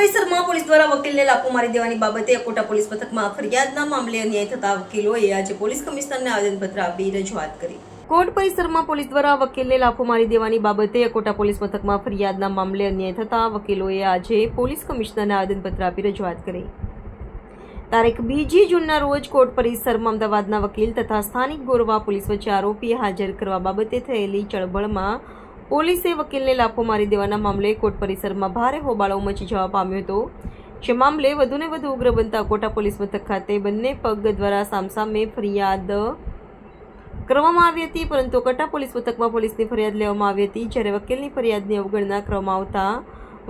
પરિસરમાં પોલીસ દ્વારા વકીલને લાફો મારી દેવાની બાબતે અકોટા પોલીસ મથકમાં ફરિયાદના મામલે અન્યાય થતા વકીલોએ આજે પોલીસ કમિશનરને આવેદનપત્ર આપી રજૂઆત કરી. કોર્ટ પરિસરમાં પોલીસ દ્વારા વકીલને લાફો મારી દેવાની બાબતે અકોટા પોલીસ મથકમાં ફરિયાદના મામલે અન્યાય થતા વકીલોએ આજે પોલીસ કમિશનરને આવેદનપત્ર આપી રજૂઆત કરી. તારીખ બીજી જૂનના રોજ કોર્ટ પરિસરમાં અમદાવાદના વકીલ તથા સ્થાનિક ગોરવા પોલીસ વચ્ચે આરોપી હાજર કરવા બાબતે થયેલી ચળબળમાં પોલીસે વકીલને લાફો મારી દેવાના મામલે કોર્ટ પરિસરમાં ભારે હોબાળો મચી જવા પામ્યો હતો. જે મામલે વધુને વધુ ઉગ્ર બનતા કોટા પોલીસ મથક ખાતે બંને પગ દ્વારા સામસામે ફરિયાદ કરવામાં આવી હતી, પરંતુ કટા પોલીસ મથકમાં પોલીસની ફરિયાદ લેવામાં આવી હતી. જ્યારે વકીલની ફરિયાદની અવગણના કરવામાં આવતા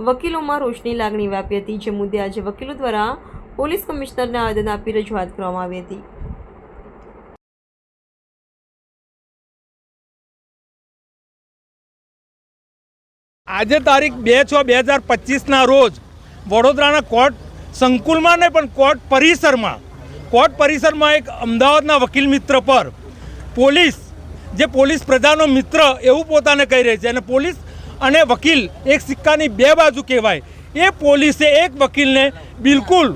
વકીલોમાં રોષની લાગણી વ્યાપી હતી. જે મુદ્દે આજે વકીલો દ્વારા પોલીસ કમિશનરને આવેદન આપી રજૂઆત કરવામાં આવી હતી. આજે તારીખ બે છ બે હજાર પચીસના રોજ વડોદરાના કોર્ટ સંકુલમાં નહીં, પણ કોર્ટ પરિસરમાં કોર્ટ પરિસરમાં એક અમદાવાદના વકીલ મિત્ર પર પોલીસ, જે પોલીસ પ્રજાનો મિત્ર એવું પોતાને કહી રહી છે. અને પોલીસ અને વકીલ એક સિક્કાની બે બાજુ કહેવાય. એ પોલીસે એક વકીલને બિલકુલ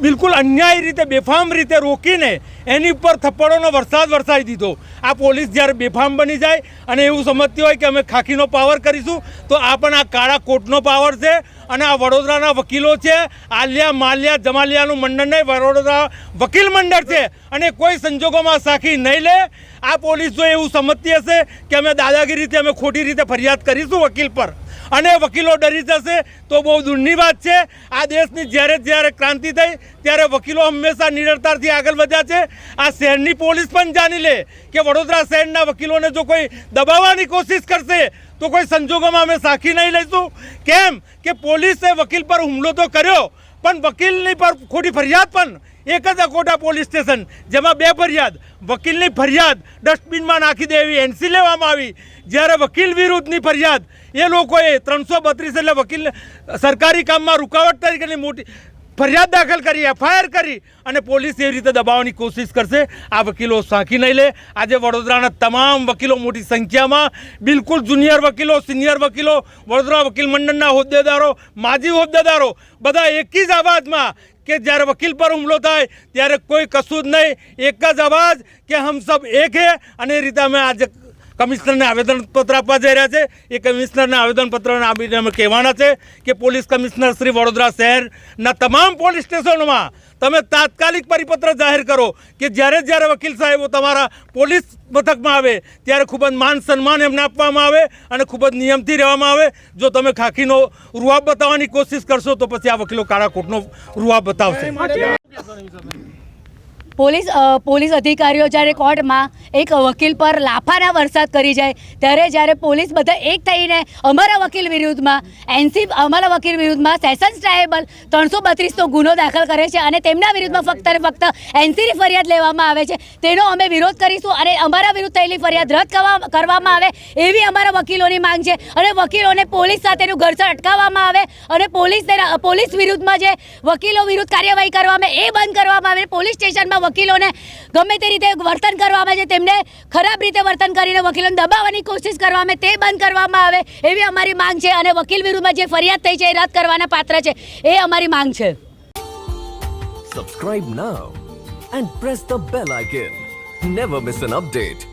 બિલકુલ અન્યાય રીતે, બેફામ રીતે રોકીને એની ઉપર થપ્પડોનો વરસાદ વરસાવી દીધો. આ પોલીસ જ્યારે બેફામ બની જાય અને એવું સમજતી હોય કે અમે ખાખીનો પાવર કરીશું, તો આ પણ આ કાળા કોટનો પાવર છે અને આ વડોદરાના વકીલો છે. આલિયા માલિયા જમાલિયાનું મંડળ નહીં, વડોદરા વકીલ મંડળ છે અને કોઈ સંજોગોમાં સાખી નહીં લે. આ પોલીસ જો એવું સમજતી હશે કે અમે દાદાગીરીથી, અમે ખોટી રીતે ફરિયાદ કરીશું વકીલ પર. અને વકીલો ડરી જશે, તો બહુ દૂરની વાત છે. આ દેશની જ્યારે જ્યારે ક્રાંતિ થઈ, ત્યારે વકીલો હંમેશા નિડરતાથી આગળ વધ્યા છે. આ શહેરની પોલીસ પણ જાણી લે કે વડોદરા શહેરના વકીલોને જો કોઈ દબાવવાની કોશિશ કરશે તો કોઈ સંજોગોમાં અમે સાખી નહીં લઈશું. કેમ? કે પોલીસે વકીલ પર હુમલો તો કર્યો, પણ વકીલની પર ખોટી ફરિયાદ પણ. એક જ અકોટા પોલીસ સ્ટેશન, જેમાં બે ફરિયાદ. વકીલની ફરિયાદ ડસ્ટબિનમાં નાખી દેવી એનસી લેવામાં આવી. જ્યારે વકીલ વિરુદ્ધની ફરિયાદ, એ લોકોએ ત્રણસો બત્રીસ એટલે વકીલ સરકારી કામમાં રૂકાવટ તરીકેની મોટી ફરિયાદ દાખલ કરી, એફઆઈઆર કરી અને પોલીસ એવી રીતે દબાવવાની કોશિશ કરશે. આ વકીલો સાંકી નહીં લે. આજે વડોદરાના તમામ વકીલો મોટી સંખ્યામાં, બિલકુલ જુનિયર વકીલો, સિનિયર વકીલો, વડોદરા વકીલ મંડળના હોદ્દેદારો, માજી હોદ્દેદારો, બધા એક જ અવાજમાં કે જ્યારે વકીલ પર હુમલો થાય, ત્યારે કોઈ કશું જ નહીં. એક જ અવાજ કે હમ સબ એક હે અને એ રીતે અમે આજે કમિશનરને આવેદનપત્ર આપવા જઈ રહ્યા છે. એ કમિશનરને આવેદનપત્ર આપીને અમે કહેવાના છે કે પોલીસ કમિશનર શ્રી વડોદરા શહેરના તમામ પોલીસ સ્ટેશનોમાં તમે તાત્કાલિક પરિપત્ર જાહેર કરો કે જ્યારે જ્યારે વકીલ સાહેબો તમારા પોલીસ મથકમાં આવે, ત્યારે ખૂબ જ માન સન્માન એમને આપવામાં આવે અને ખૂબ જ નિયમથી રહેવામાં આવે. જો તમે ખાખીનો રૂઆબ બતાવવાની કોશિશ કરશો તો પછી આ વકીલો કાળા કોટનો રૂઆબ બતાવશે. પોલીસ પોલીસ અધિકારીઓ જ્યારે કોર્ટમાં એક વકીલ પર લાફાના વરસાદ કરી જાય, ત્યારે જ્યારે પોલીસ બધા એક થઈને અમારા વકીલ વિરુદ્ધમાં, એનસી, અમારા વકીલ વિરુદ્ધમાં સેશન્સ ટ્રાયબલ ત્રણસો બત્રીસનો ગુનો દાખલ કરે છે અને તેમના વિરુદ્ધમાં ફક્ત ને ફક્ત એનસીની ફરિયાદ લેવામાં આવે છે. તેનો અમે વિરોધ કરીશું અને અમારા વિરુદ્ધ થયેલી ફરિયાદ રદ કરવા- કરવામાં આવે એવી અમારા વકીલોની માંગ છે. અને વકીલોને પોલીસ સાથેનું ઘર્ષણ અટકાવવામાં આવે અને પોલીસ પોલીસ વિરુદ્ધમાં જે વકીલો વિરુદ્ધ કાર્યવાહી કરવામાં એ બંધ કરવામાં આવે, પોલીસ સ્ટેશનમાં વકીલોને ગમે તે રીતે વર્તન કરવામાં આવે છે, તેમને ખરાબ રીતે વર્તન કરીને વકીલોને દબાવવાની કોશિશ કરવામાં આવે, તે બંધ કરવામાં આવે, એવી અમારી માંગ છે. અને વકીલ વિરુદ્ધમાં જે ફરિયાદ થઈ છે, એ રદ કરવાના પાત્ર છે. એ અમારી માંગ છે. Subscribe now and press the bell icon never miss an update.